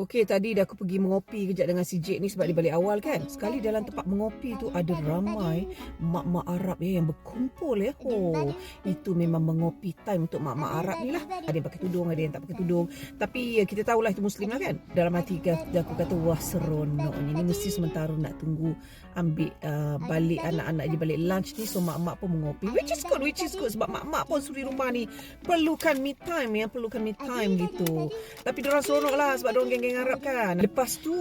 Okey, tadi dah aku pergi mengopi kejap dengan si Jake ni sebab dia balik awal kan. Sekali dalam tempat mengopi tu ada ramai mak-mak Arab ya yang berkumpul ya. Oh, itu memang mengopi time untuk mak-mak Arab ni lah. Ada yang pakai tudung, ada yang tak pakai tudung. Tapi ya, kita tahulah itu Muslim lah kan. Dalam hati aku kata, wah seronoknya. Ni mesti sementara nak tunggu ambil uh, balik anak-anak dia balik lunch ni. So mak-mak pun mengopi. Which is good, which is good. Sebab mak-mak pun suri rumah ni perlukan me time ya. Perlukan me time gitu. Tapi diorang seronok lah sebab diorang geng-geng orang Arab kan. Lepas tu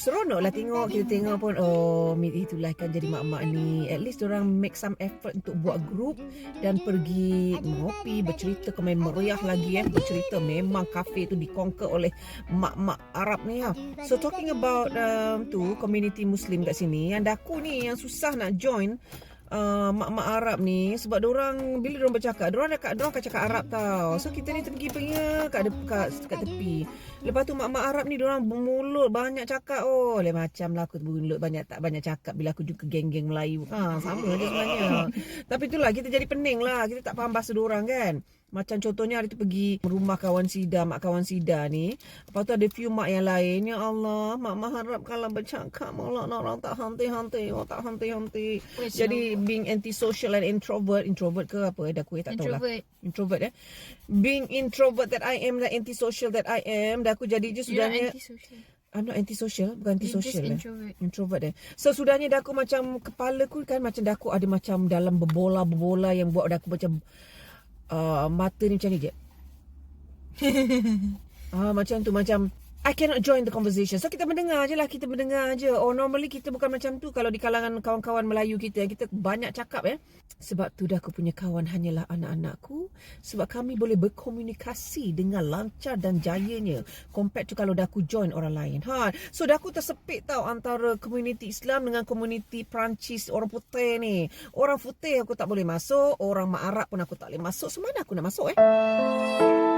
seronok lah tengok kita tengok pun oh itulah kan jadi mak-mak ni. At least orang make some effort untuk buat group dan pergi mengopi bercerita ke meriah lagi eh bercerita memang kafe tu dikonquer oleh mak-mak Arab ni ya. So talking about um, tu community Muslim kat sini yang daku ni yang susah nak join uh, mak-mak Arab ni sebab dia orang bila dia orang bercakap, dia orang dekat dia orang akan cakap Arab tau. So kita ni pergi pergi kat dekat kat tepi. Lepas tu mak-mak Arab ni dia orang bermulut banyak cakap. Oh, le macam lah aku bermulut banyak tak banyak cakap bila aku juga geng-geng Melayu. Ha, sama je sebenarnya. Tapi itulah kita jadi pening lah. Kita tak faham bahasa dia orang kan. Macam contohnya hari tu pergi rumah kawan Sida, mak kawan Sida ni. Lepas tu ada few mak yang lain. Ya Allah, mak mak harap kalau bercakap malah orang tak hanti-hanti. Oh, tak hanti-hanti. Jadi being anti-social and introvert. Introvert ke apa? Dah aku tak tahu lah. Introvert eh. Being introvert that I am, the anti-social that I am. Dah aku jadi je sudahnya. anti-social. I'm not anti-social, bukan anti-social eh. Introvert. Introvert eh. So sudahnya dah aku macam kepala ku kan macam dah aku ada macam dalam berbola-berbola yang buat dah aku macam uh, mata ni macam ni je. ah macam tu macam I cannot join the conversation. So kita mendengar je lah, kita mendengar je. Oh normally kita bukan macam tu kalau di kalangan kawan-kawan Melayu kita kita banyak cakap ya. Sebab tu dah aku punya kawan hanyalah anak-anakku. Sebab kami boleh berkomunikasi dengan lancar dan jayanya. Compared tu kalau dah aku join orang lain. Ha. So dah aku tersepit tau antara komuniti Islam dengan komuniti Perancis orang putih ni. Orang putih aku tak boleh masuk. Orang Arab pun aku tak boleh masuk. Semana aku nak masuk eh?